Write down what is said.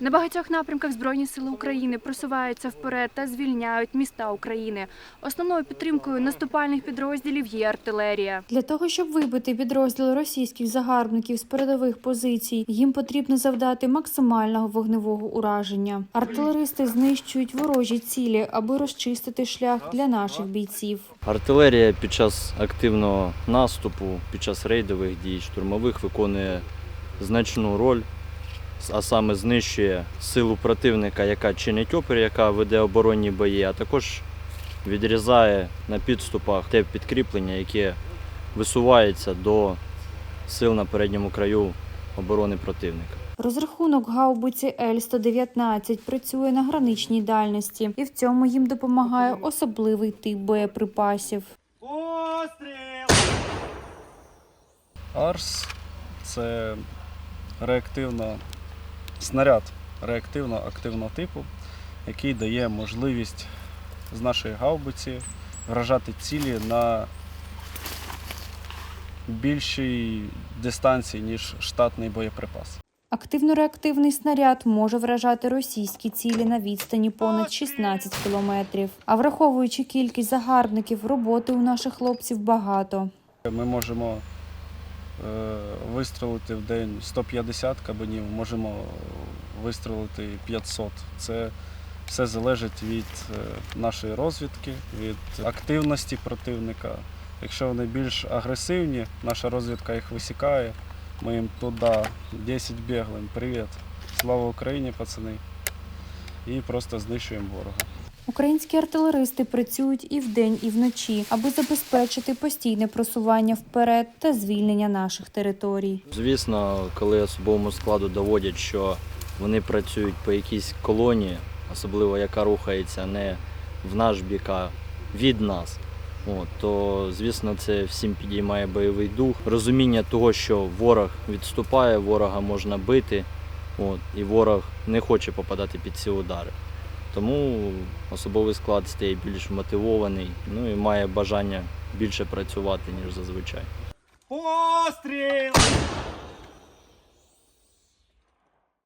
На багатьох напрямках Збройні сили України просуваються вперед та звільняють міста України. Основною підтримкою наступальних підрозділів є артилерія. Для того, щоб вибити підрозділ російських загарбників з передових позицій, їм потрібно завдати максимального вогневого ураження. Артилеристи знищують ворожі цілі, аби розчистити шлях для наших бійців. Артилерія під час активного наступу, під час рейдових дій, штурмових виконує значну роль, а саме знищує силу противника, яка чинить опір, яка веде оборонні бої, а також відрізає на підступах те підкріплення, яке висувається до сил на передньому краю оборони противника. Розрахунок гаубиці Л-119 працює на граничній дальності, і в цьому їм допомагає особливий тип боєприпасів. Арс це реактивна снаряд реактивно-активного типу, який дає можливість з нашої гаубиці вражати цілі на більшій дистанції, ніж штатний боєприпас. Активно-реактивний снаряд може вражати російські цілі на відстані понад 16 кілометрів. А враховуючи кількість загарбників, роботи у наших хлопців багато. Ми можемо вистрелити в день 150 кабанів, можемо вистрелити 500. Це все залежить від е, нашої розвідки, від активності противника. Якщо вони більш агресивні, наша розвідка їх висікає. Ми їм туди 10 біглим. Привіт! Слава Україні, пацани! І просто знищуємо ворога. Українські артилеристи працюють і вдень, і вночі, аби забезпечити постійне просування вперед та звільнення наших територій. Звісно, коли особовому складу доводять, що вони працюють по якійсь колонії, особливо яка рухається не в наш бік, а від нас, от, то звісно це всім підіймає бойовий дух. Розуміння того, що ворог відступає, ворога можна бити, от, і ворог не хоче попадати під ці удари. Тому особовий склад стає більш мотивований, ну і має бажання більше працювати, ніж зазвичай. Постріл!